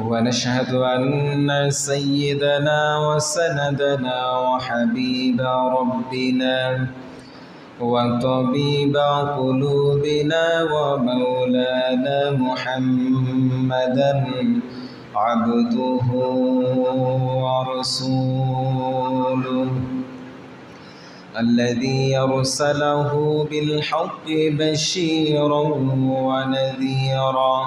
ونشهد أن سيدنا وسندنا وحبيب ربنا وطبيب قلوبنا ومولانا محمدا عبده ورسوله الذي أرسله بالحق بشيرا ونذيرا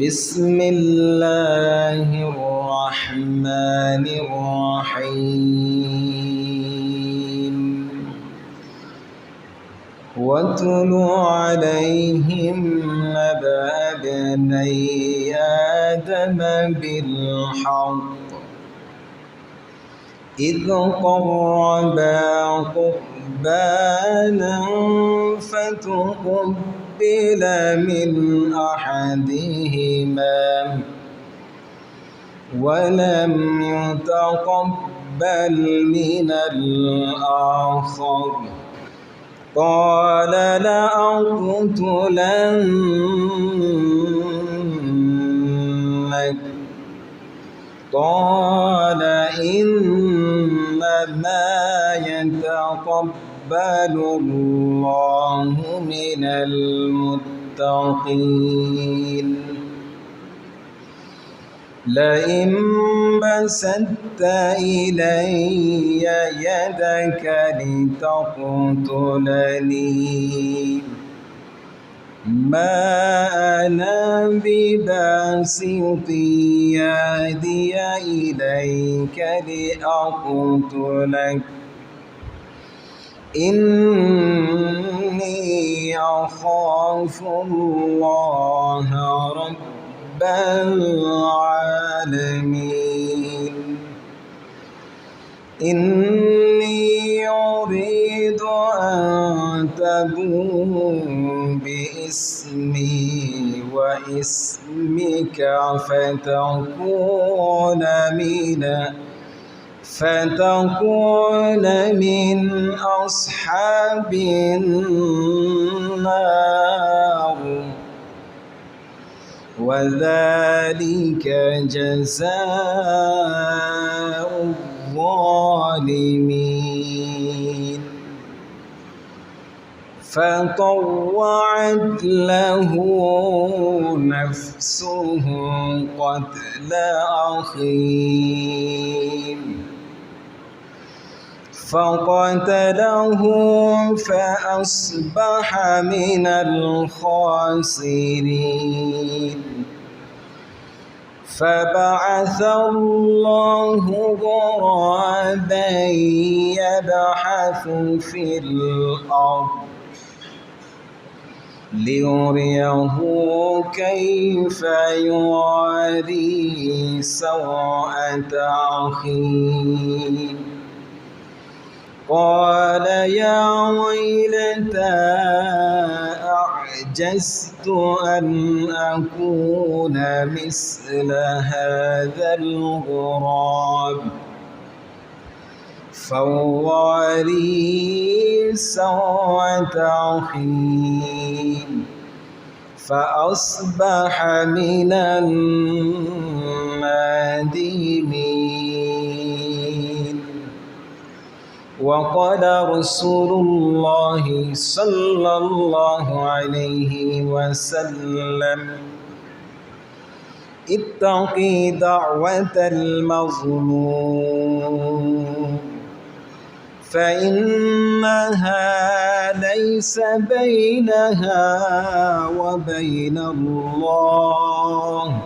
بسم الله الرحمن الرحيم. واتل عليهم نبأ بني آدم بالحق. إذ قربا فتقبل من أحدهما ولم يتقبل من الآخر. قال لأقتلنك. قال إنما يتقبل الله من المتقين لئن بسطت إلي يدك لتقتلني ما أنا بباسط يدي إليك لأقتلك إني أخاف الله رب العالمين. إني أريد أن تبوء باسمي واسمك فتكون من فتكون من أصحاب النار. وذلك جزاء الظالمين. فطوعت له نفسه قتل أخيه. فقتله فأصبح من الخاسرين. فبعث الله غرابا يبحث في الأرض ليريه كيف يواري سوءة أخيه قال يا ويلتى أعجزت أن أكون مثل هذا الغراب فواري سوءة أخي فأصبح من النادمين وقال رسول الله صلى الله عليه وسلم اتقي دعوة المظلوم فإنها ليس بينها وبين الله.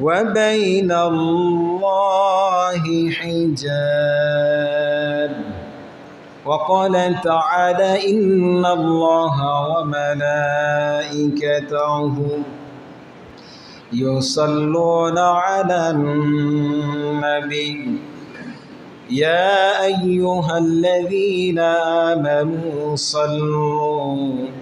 وبين الله حجاب. وقال تعالى إن الله وملائكته يصلون على النبي. يا أيها الذين آمنوا صلوا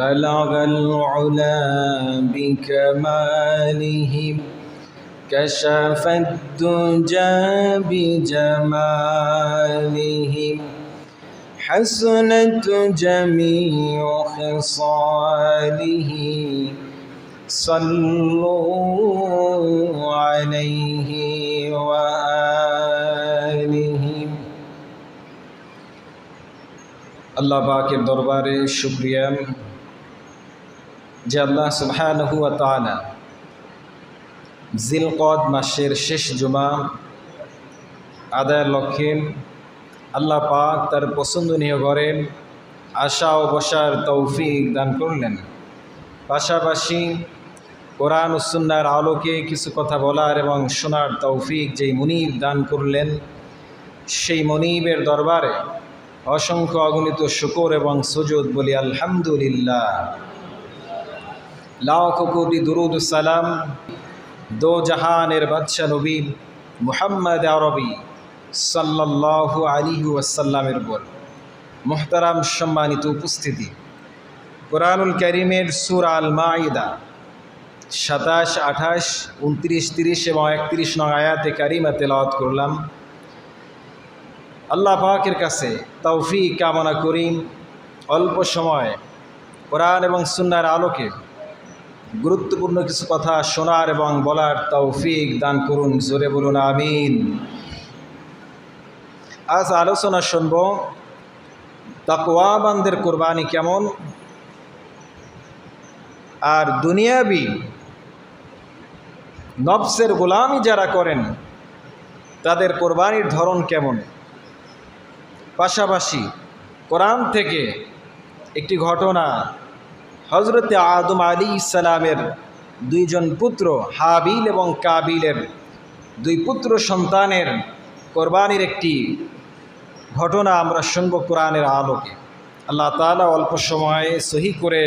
بلغ العلا بكمالهم كشف الدجى بجمالهم حسنت جميع خصاله صلوا عليه وآله আল্লাহ পাকের দরবারে শুক্রিয়া যে আল্লাহ সুবহানাহু ওয়া তাআলা জিলকদ মাসের শেষ জুমা আদায়ের লক্ষ্যে আল্লাহ পাক তার পছন্দনীয় করেন আশা ও বসার তৌফিক দান করলেন। পাশাপাশি কোরআন উসুন্নার আলোকে কিছু কথা বলার এবং শোনার তৌফিক যেই মনিব দান করলেন, সেই মনিবের দরবারে অসংখ্য অগণিত শুকর এবং সুজুদ বলি আলহামদুলিল্লাহ। লাখ কোটি দুরুদ সালাম, দো জাহানের বাদশা নবী মুহাম্মদ আরবি সাল্লাল্লাহু আলিহু ওয়াসাল্লামের বল মোহতারাম সম্মানিত উপস্থিতি। কোরআনুল করিমের সুর আল মাইদা সাতাশ, আঠাশ, উনত্রিশ, তিরিশ এবং একত্রিশ নং আয়াতে কারিমা তেলাওয়াত করলাম। আল্লাহ পাকের কাছে তৌফি কামনা করি। অল্প সময় কোরআন এবং সুন্নার আলোকে গুরুত্বপূর্ণ কিছু কথা শোনার এবং বলার তৌফিক দান করুন, জোরে বলুন, আমিন। আজ আলোচনা শুনব, তাকওয়াবানদের কোরবানি কেমন? আর দুনিয়াবি নবসের গোলামি যারা করেন, তাদের কোরবানির ধরন কেমন? পাশাপাশি কোরআন থেকে একটি ঘটনা হজরতে আদম আলী ইসালামের দুইজন পুত্র, হাবিল এবং কাবিলের দুই পুত্র সন্তানের কোরবানির একটি ঘটনা আমরা শুনব কোরআনের আলোকে। আল্লাহ তালা অল্প সময়ে সহি করে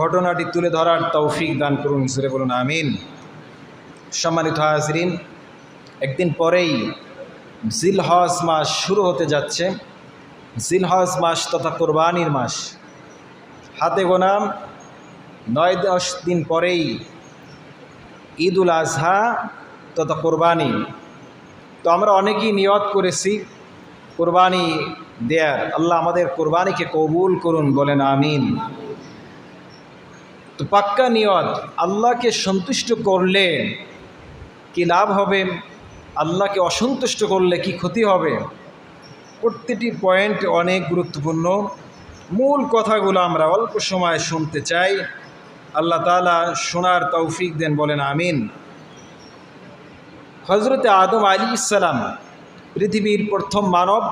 ঘটনাটি তুলে ধরার তৌফিক দান করুন সুরে বলুন, আমিন। সম্মানিত হাজরিন, একদিন পরেই জিলহজ মাস শুরু হতে যাচ্ছে। জিলহজ মাস তথা কোরবানির মাস। হাতে গোনাম। নয় দশ দিন পরেই ঈদ উল আজহা তথা কোরবানি। তো আমরা অনেকেই নিয়ত করেছি, কোরবানি দেয়ার। আল্লাহ আমাদের কোরবানিকে কবুল করুন, বলেন আমিন। তো পাক্কা নিয়ত, আল্লাহকে সন্তুষ্ট করলে কি লাভ হবে? আল্লাহকে অসন্তুষ্ট করলে কি ক্ষতি হবে? প্রতিটি পয়েন্ট অনেক গুরুত্বপূর্ণ। মূল কথাগুলো আমরা অল্প সময় শুনতে চাই। আল্লাহ তালা শোনার তৌফিক দেন, বলেন আমিন। হজরতে আদম আলী ইসালাম পৃথিবীর প্রথম মানব,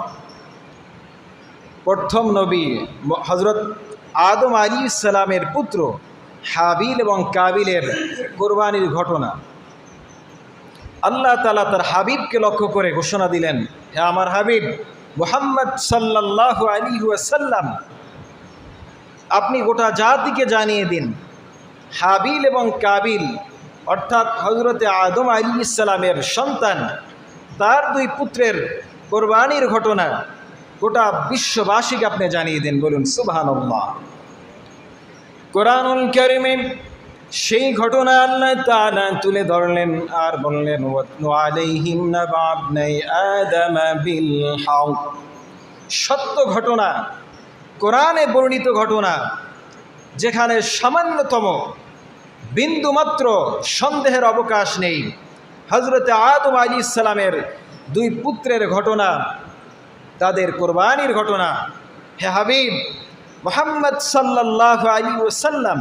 প্রথম নবী হজরত আদম আলী ইসালামের পুত্র হাবিল এবং কাবিলের কোরবানির ঘটনা। আল্লাহ তালা তার হাবিবকে লক্ষ্য করে ঘোষণা দিলেন, হে আমার হাবিব, মোহাম্মদ সাল্লাহ আলী ওয়াসাল্লাম আপনি গোটা জাতিকে জানিয়ে দিন। হাবিল এবং কাবিল, অর্থাৎ হজরতে আদম আলী ইসলামের সন্তান, তার দুই পুত্রের কোরবানির ঘটনা গোটা বিশ্ববাসীকে আপনি জানিয়ে দিন, বলুন, সুবহানাল্লাহ। কোরআনুল কারিমে সেই ঘটনা আল্লাহ তাআলা তুলে ধরলেন আর বললেন বিল সত্য ঘটনা কোরআনে বর্ণিত ঘটনা, যেখানে সামান্যতম বিন্দুমাত্র সন্দেহের অবকাশ নেই। হজরতে আদম আলী ইসলামের দুই পুত্রের ঘটনা, তাদের কোরবানির ঘটনা। হে হাবিব, মোহাম্মদ সাল্লাহ আলী ওসাল্লাম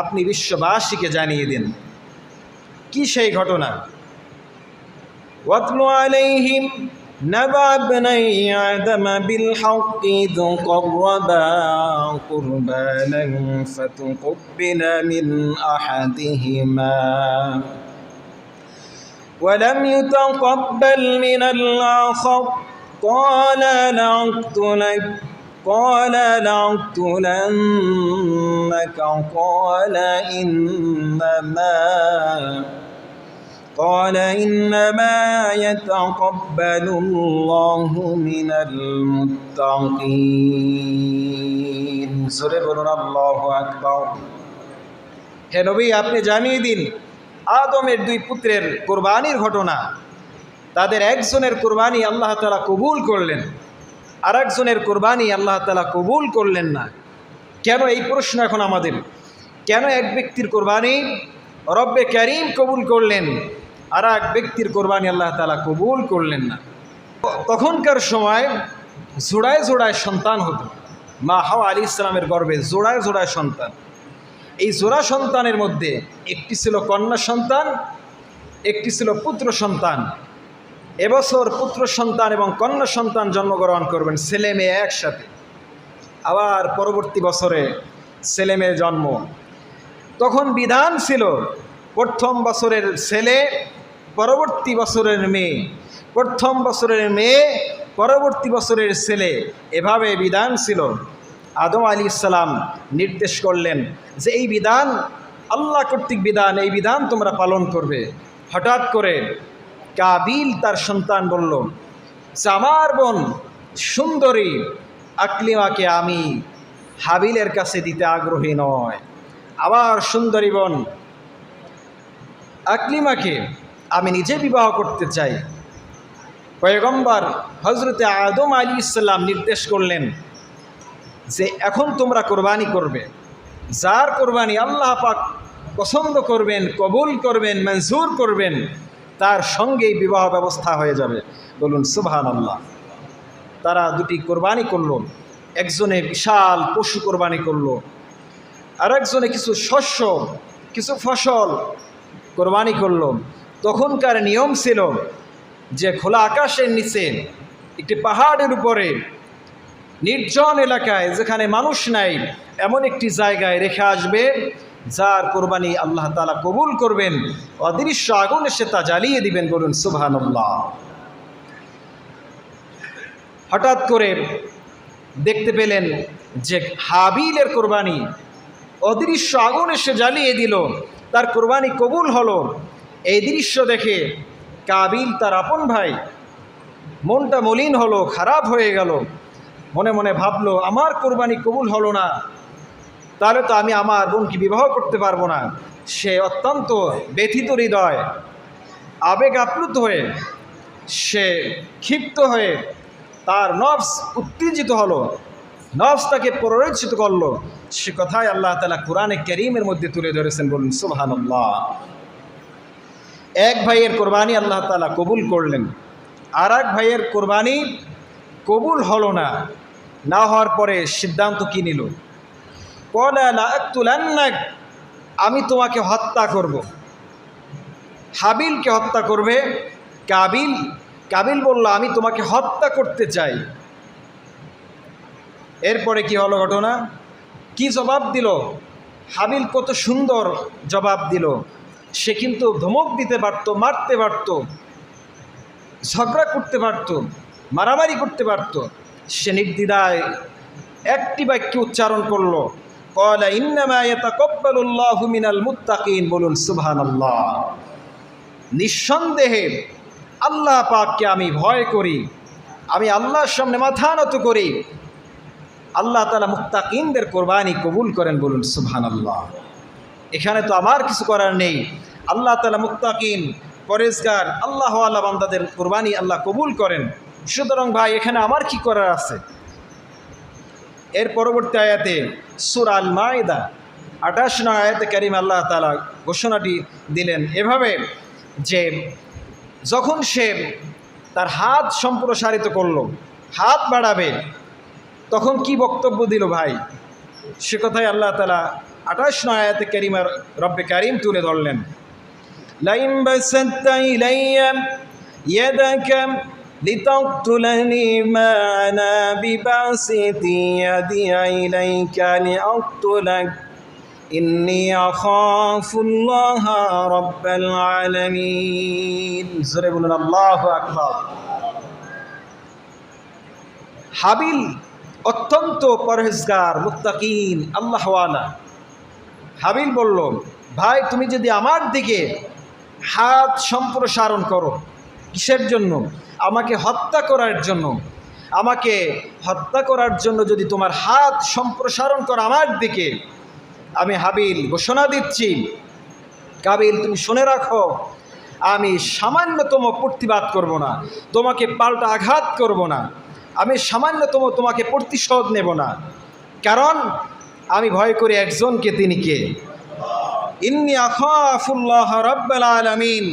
আপনি বিশ্ববাসীকে জানিয়ে দিন, কি সেই ঘটনা? ওয়াতলু আলাইহিম نبع ابني آدم بالحق إذ قربا قربانا فتقبل من أحدهما. ولم يتقبل من الآخر. قال لأقتلك قال لأقتلنك. قال إنما قال إنما يتقبل الله من المتقين سورة বলুন আল্লাহ আকবার হে নবী আপনি জানিয়ে দিন আদমের দুই পুত্রের কোরবানির ঘটনা তাদের একজনের কোরবানি আল্লাহ তালা কবুল করলেন আর একজনের কোরবানি আল্লাহ তালা কবুল করলেন না কেন এই প্রশ্ন এখন আমাদের কেন এক ব্যক্তির কোরবানি রব্বে ক্যারিম কবুল করলেন আর এক ব্যক্তির কোরবানি আল্লাহ তালা কবুল করলেন না। তখনকার সময় জোড়ায় জোড়ায় সন্তান হতো। মা হাওয়া আলী ইসলামের গর্বে জোড়ায় জোড়ায় সন্তান। এই জোড়া সন্তানের মধ্যে একটি ছিল কন্যা সন্তান, একটি ছিল পুত্র সন্তান। এবছর পুত্র সন্তান এবং কন্যা সন্তান জন্মগ্রহণ করবেন ছেলে মেয়ে একসাথে। আবার পরবর্তী বছরে ছেলে মেয়ে জন্ম। তখন বিধান ছিল প্রথম বছরের ছেলে পরবর্তী বছরের মেয়ে, প্রথম বছরের মেয়ে, পরবর্তী বছরের ছেলে, এভাবে বিধান ছিল। আদম আলী ইসলাম নির্দেশ করলেন যে এই বিধান, আল্লাহ কর্তৃক বিধান, এই বিধান তোমরা পালন করবে। হঠাৎ করে কাবিল তার সন্তান বলল, যে আমার বোন সুন্দরী, আকলিমাকে আমি হাবিলের কাছে দিতে আগ্রহী নয়। আবার সুন্দরী বোন আকলিমাকে আমি নিজে বিবাহ করতে চাই। পয়গম্বর হজরতে আদম আলী ইসলাম নির্দেশ করলেন যে এখন তোমরা কোরবানি করবে। যার কোরবানি আল্লাহ পাক পছন্দ করবেন, কবুল করবেন, মঞ্জুর করবেন, তার সঙ্গেই বিবাহ ব্যবস্থা হয়ে যাবে। বলুন সুবহান আল্লাহ তারা দুটি কোরবানি করল, একজনে বিশাল পশু কোরবানি করল আর একজনে কিছু শস্য, কিছু ফসল কোরবানি করল। তখনকার নিয়ম ছিল যে খোলা আকাশের নিচে একটি পাহাড়ের উপরে নির্জন এলাকায় যেখানে মানুষ নাই, এমন একটি জায়গায় রেখে আসবে যার কোরবানি আল্লাহ তালা কবুল করবেন, অদৃশ্য আগুন এসে তা জ্বালিয়ে দিবেন বলুন সুবহানুল্লাহ। হঠাৎ করে দেখতে পেলেন যে হাবিলের কোরবানি অদৃশ্য আগুন এসে জ্বালিয়ে দিল, তার কোরবানি কবুল হলো। এই দৃশ্য দেখে কাবিল তার আপন ভাই, মনটা মলিন হলো, খারাপ হয়ে গেল। মনে মনে ভাবলো, আমার কোরবানি কবুল হলো না। তাহলে তো আমি আমার বোনকে বিবাহ করতে পারব না। সে অত্যন্ত ব্যথিত হৃদয়, আবেগ আপ্লুত হয়ে, সে ক্ষিপ্ত হয়ে তার নফস উত্তেজিত হলো। নফস তাকে প্ররোচিত করল। সে কথায় আল্লাহ তালা কোরআনে করিমের মধ্যে তুলে ধরেছেন বলুন, সুবহানাল্লাহ। এক ভাইয়ের কোরবানি আল্লাহ তালা কবুল করলেন আর এক ভাইয়ের কোরবানি কবুল হলো না না হওয়ার পরে সিদ্ধান্ত কী নিল? আমি তোমাকে হত্যা করব। হাবিলকে হত্যা করবে, কাবিল কাবিল বলল, আমি তোমাকে হত্যা করতে চাই। এরপরে কি হলো ঘটনা? কি জবাব দিল? হাবিল কত সুন্দর জবাব দিল। সে কিন্তু ধমক দিতে পারত, মারতে পারত, ঝগড়া করতে পারত, মারামারি করতে পারত। সে নির্দিদায় একটি বাক্য উচ্চারণ করল কলা ইন্নামায়াতাকব্বালুল্লাহ মিনাল মুত্তাকিন বলুন, সুবহানাল্লাহ। নিঃসন্দেহে আল্লাহ পাককে আমি ভয় করি, আমি আল্লাহর সামনে মাথা নত করি। আল্লাহ তালা মুক্তাকিনদের কোরবানি কবুল করেন, বলুন, সুবহানাল্লাহ। আল্লাহ এখানে তো আমার কিছু করার নেই। আল্লাহ তালা মুত্তাকিন, পরেজগার, আল্লাহ আল্লাহ বান্দাদের কোরবানি আল্লাহ কবুল করেন। সুতরাং ভাই, এখানে আমার কি করার আছে? এর পরবর্তী আয়াতে সুর আল মায়দা আঠাশ নয় আয়াতে কারিম আল্লাহ তালা ঘোষণাটি দিলেন এভাবে যে, যখন সে তার হাত সম্প্রসারিত করল, হাত বাড়াবে, তখন কি বক্তব্য দিল ভাই? সে কথাই আল্লাহ তালা আঠাশ নয় আয়াতে কারিমার রব্বে কারিম তুলে ধরলেন লাইম বাসাত্ত ইলাইয়া ইয়াদাকা لتقتلني ما أنا بباسط يدي إليك لأقتلك إني أخاف الله رب العالمين زري بلنا الله أكبر হাবিল অত্যন্ত পরহেজগার মুত্তাকিন আল্লাহওয়ালা হাবিল বলল, ভাই, তুমি যদি আমার দিকে হাত সম্প্রসারণ করো, কিসের জন্য? আমাকে হত্যা করার জন্য। আমাকে হত্যা করার জন্য যদি তোমার হাত সম্প্রসারণ করো আমার দিকে, আমি হাবিল ঘোষণা দিচ্ছি। কাবিল, তুমি শুনে রাখো, আমি সামান্যতম প্রতিবাদ করব না, তোমাকে পাল্টা আঘাত করব না। আমি সামান্যতম তোমাকে প্রতিশোধ নেব না। কারণ আমি ভয় করি একজনকে তিনি কে? ইন্নি আখাফুল্লাহ রব্বাল আলামিন।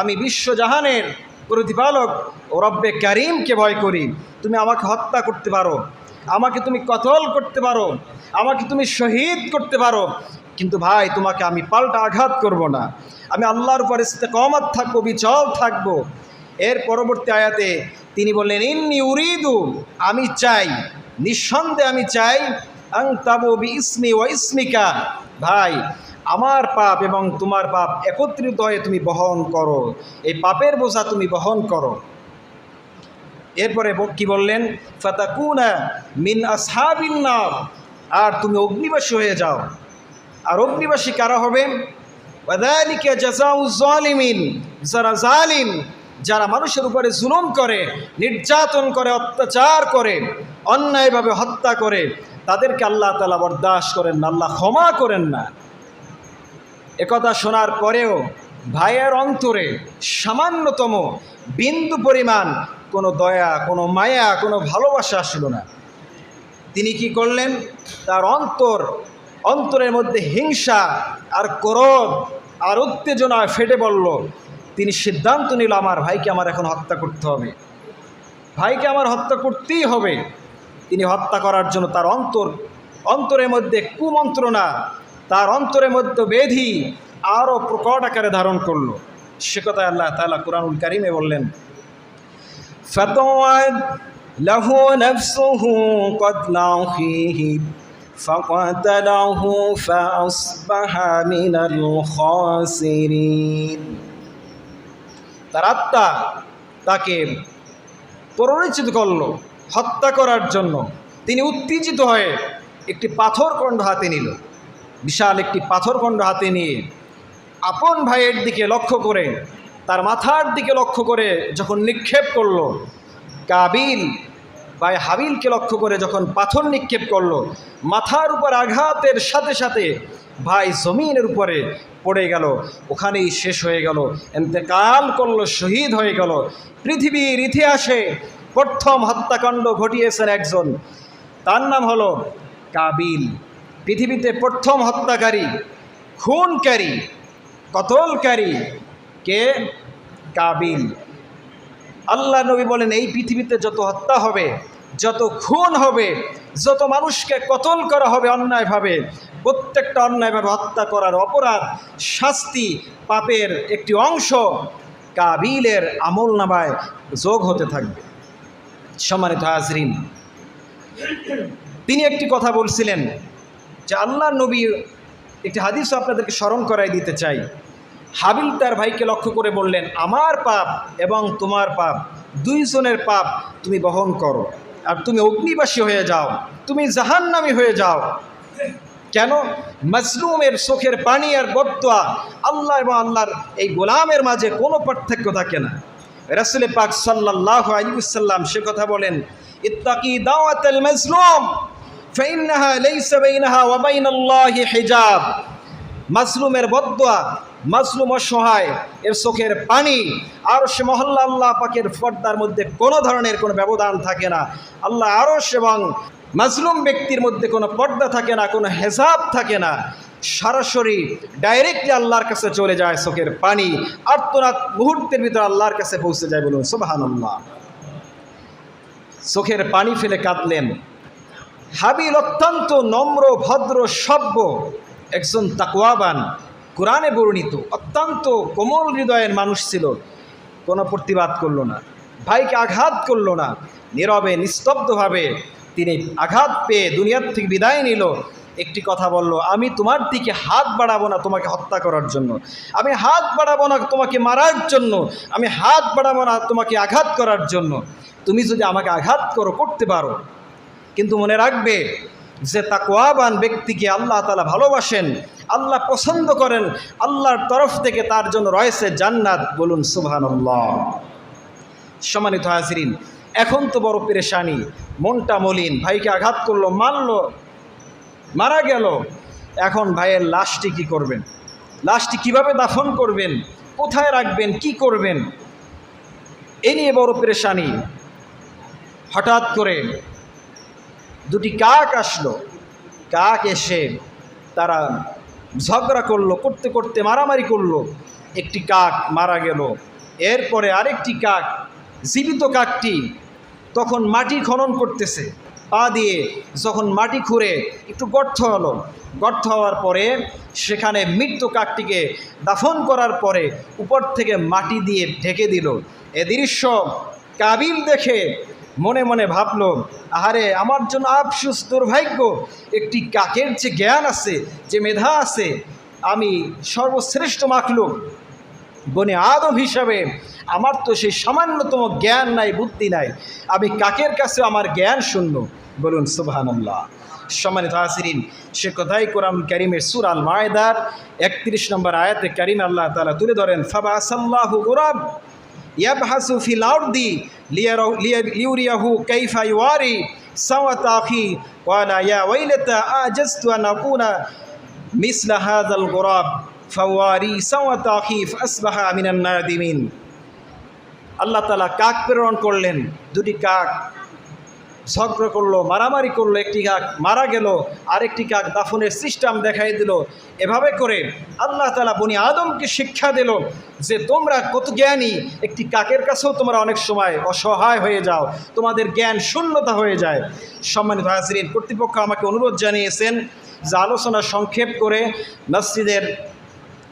আমি বিশ্বজাহানের প্রতিপালক ও রব্বে করিমকে ভয় করি। তুমি আমাকে হত্যা করতে পারো, আমাকে তুমি কতল করতে পারো, আমাকে তুমি শহীদ করতে পারো। কিন্তু ভাই, তোমাকে আমি পাল্টা আঘাত করব না। আমি আল্লাহর উপর ইস্তেকমত থাকব, বিচল থাকব। এর পরবর্তী আয়াতে তিনি বললেন, ইন্নি উরিদু, আমি চাই, নিঃসন্দেহে আমি চাই ও ভাই, আমার পাপ এবং তোমার পাপ একত্রিত হয়ে তুমি বহন করো। এই পাপের বোঝা তুমি বহন করো। এরপরে কি বললেন? ফাতাকুনা মিন আসহাবিন নার। আর তুমি অগ্নিবাসী হয়ে যাও। আর অগ্নিবাসী কারা হবে? যারা জালিম, যারা মানুষের উপরে জুলুম করে, নির্যাতন করে, অত্যাচার করে, অন্যায়ভাবে হত্যা করে তাদেরকে আল্লাহ তালা বরদাস্ত করেন না, আল্লাহ ক্ষমা করেন না। একথা শোনার পরেও ভাইয়ের অন্তরে সামান্যতম বিন্দু পরিমাণ কোনো দয়া, কোনো মায়া, কোনো ভালোবাসা আসলো না। তিনি কি করলেন? তার অন্তর, অন্তরের মধ্যে হিংসা আর ক্রোধ আর উত্তেজনা ফেটে পড়ল। তিনি সিদ্ধান্ত নিল, আমার ভাইকে আমার এখন হত্যা করতে হবে। ভাইকে আমার হত্যা করতেই হবে। তিনি হত্যা করার জন্য তার অন্তর অন্তরের মধ্যে কুমন্ত্রণা তার অন্তরের মধ্যে বেধি আরও প্রকট আকারে ধারণ করলো সে কথায় আল্লাহ তালা কোরআনুল কারিমে বললেন فطوعت له نفسه قتل أخيه فقتله فأصبح من الخاسرين তার আত্মা তাকে প্ররোচিত করলো হত্যা করার জন্য তিনি উত্তেজিত হয়ে একটি পাথরখণ্ড হাতে নিল। বিশাল একটি পাথরখণ্ড হাতে নিয়ে আপন ভাইয়ের দিকে লক্ষ্য করে, তার মাথার দিকে লক্ষ্য করে যখন নিক্ষেপ করল, কাবিল ভাই হাবিলকে লক্ষ্য করে যখন পাথর নিক্ষেপ করল, মাথার উপর আঘাতের সাথে সাথে ভাই জমিনের উপরে পড়ে গেল, ওখানেই শেষ হয়ে গেল এতেকাল করল, শহীদ হয়ে গেল। পৃথিবীর ইতিহাসে প্রথম হত্যাকাণ্ড ঘটিয়েছেন একজন। তার নাম হলো কাবিল। পৃথিবীতে প্রথম হত্যাকারী, খুনকারী, কতলকারী কে? কাবিল। আল্লাহ নবী বলেন, এই পৃথিবীতে যত হত্যা হবে, যত খুন হবে, যত মানুষকে কতল করা হবে অন্যায়ভাবে, প্রত্যেকটা অন্যায়ভাবে হত্যা করার অপরাধ, শাস্তি, পাপের একটি অংশ কাবিলের আমল নামায় যোগ হতে থাকবে। সম্মানিত হাজরিন, তিনি একটি কথা বলছিলেন যে আল্লাহ নবী একটি হাদিস আপনাদেরকে স্মরণ করাই দিতে চাই। হাবিল তার ভাইকে লক্ষ্য করে বললেন, আমার পাপ এবং তোমার পাপ, দুইজনের পাপ তুমি বহন করো। আর তুমি অগ্নিবাসী হয়ে যাও, তুমি জাহান্নামী হয়ে যাও। কেন? মজলুমের চোখের পানি আর বদুয়া আল্লাহ এবং আল্লাহর এই গোলামের মাঝে কোনো পার্থক্য থাকে না। রাসুল পাক সাল্লাহ আলিউসাল্লাম সে কথা বলেন, ইত্তাকি দাওয়াত মাজলুম, ফাইন্নাহা লাইসা বাইনাহা ওয়া বাইনাল্লাহি হিজাব। মাজলুমের বদুয়া মাজলুম অসহায়, এর চোখের পানি আর সে মহল্লা আল্লাহ পাকের পর্দার মধ্যে কোনো ধরনের কোনো ব্যবধান থাকে না। আল্লাহ আরস এবং মাজলুম ব্যক্তির মধ্যে কোনো পর্দা থাকে না, কোনো হেসাব থাকে না। সরাসরি ডাইরেক্টলি আল্লাহর কাছে চলে যায় চোখের পানি। আর্তনাদ মুহূর্তের ভিতরে আল্লাহর কাছে পৌঁছে যায় বলুন সুবাহান আল্লাহ চোখের পানি ফেলে কাঁদলেন। হাবিল অত্যন্ত নম্র, ভদ্র, সভ্য একজন তাকুয়াবান কোরআনে বর্ণিত, অত্যন্ত কোমল হৃদয়ের মানুষ ছিল। কোনো প্রতিবাদ করল না, ভাইকে আঘাত করল না, নীরবে, নিস্তব্ধভাবে তিনি আঘাত পেয়ে দুনিয়ার থেকে বিদায় নিল। একটি কথা বলল, আমি তোমার দিকে হাত বাড়াবো না তোমাকে হত্যা করার জন্য। আমি হাত বাড়াবো না তোমাকে মারার জন্য। আমি হাত বাড়াবো না তোমাকে আঘাত করার জন্য। তুমি যদি আমাকে আঘাত করো, করতে পারো। কিন্তু মনে রাখবে যে তাকওয়াবান ব্যক্তিকে আল্লাহ তালা ভালোবাসেন, আল্লাহ পছন্দ করেন, আল্লাহর তরফ থেকে তার জন্য রয়েছে জান্নাত। বলুন সুবহান সম্মানিত হাজরিন এখন তো বড় পেরেশানি, মনটা মলিন, ভাইকে আঘাত করল, মারলো, মারা গেল। এখন ভাইয়ের লাশটি কি করবেন? লাশটি কীভাবে দাফন করবেন? কোথায় রাখবেন? কি করবেন? এ নিয়ে বড় পেরেশানি। হঠাৎ করে দুটি কাক আসলো। কাক এসে তারা ঝগড়া করল, করতে করতে মারামারি করল। একটি কাক মারা গেল। এরপরে আরেকটি কাক জীবিত কাকটি তখন মাটি খনন করতেছে। পা দিয়ে যখন মাটি খুঁড়ে একটু গর্ত হলো। গর্ত হওয়ার পরে সেখানে মৃত্যু কাকটিকে দাফন করার পরে উপর থেকে মাটি দিয়ে ঢেকে দিল। এ দৃশ্য কাবিল দেখে মনে মনে ভাবলো, আহারে, আমার জন্য আফসুস, দুর্ভাগ্য, একটি কাকের যে জ্ঞান আছে, যে মেধা আছে, আমি সর্বশ্রেষ্ঠ মাখলুক। বনে আদম হিসাবে আমার তো সেই সামান্যতম জ্ঞান নাই, বুদ্ধি নাই। আমি কাকের কাছে আমার জ্ঞান শূন্য? বলুন সুবাহান্লাহ সম্মানিত হাসিরিন সে কথাই কোরআন করিমের সুর আল মায়দার একত্রিশ নম্বর আয়াতে করিম আল্লাহ তালা তুলে ধরেন ফাবা সাল্লাহু গোরাব ইয়াবহাসু ফিল আরদি লিউরিয়াহু কাইফা ইওয়ারি সাওয়াত আখি ওয়ালা ইয়া ওয়াইলাতা আজাজতু আন আকুনা মিসলা গোরাব আল্লাহ তালা কাক প্রেরণ করলেন, দুটি কাক। ঝগড়া করল, মারামারি করল, একটি কাক মারা গেল, আরেকটি কাক দাফনের সিস্টেম দেখাই দিল। এভাবে করে আল্লাহ তালা বনি আদমকে শিক্ষা দিল যে তোমরা কত জ্ঞানী, একটি কাকের কাছেও তোমরা অনেক সময় অসহায় হয়ে যাও, তোমাদের জ্ঞান শূন্যতা হয়ে যায়। সম্মানিত হাজরিন, কর্তৃপক্ষ আমাকে অনুরোধ জানিয়েছেন যে আলোচনা সংক্ষেপ করে মসজিদের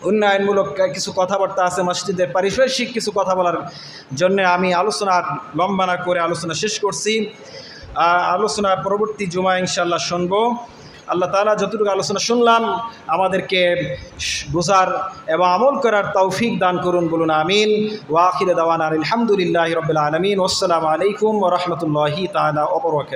উন্নয়নমূলক কিছু কথাবার্তা আছে মসজিদের পারিপার্শ্বিক কিছু কথা বলার জন্য আমি আলোচনা লম্বা না করে আলোচনা শেষ করছি। আলোচনা পরবর্তী জুমা ইনশাল্লাহ শুনব। আল্লাহ তালা যতটুকু আলোচনা শুনলাম, আমাদেরকে বোঝার এবং আমল করার তৌফিক দান করুন বলুন, আমিন। ওয়াকির দাওয়ান আলহামদুলিল্লাহ রবিল আলমিন। আসসালামু আলাইকুম রহমতুল্লাহি তালা অপরকাত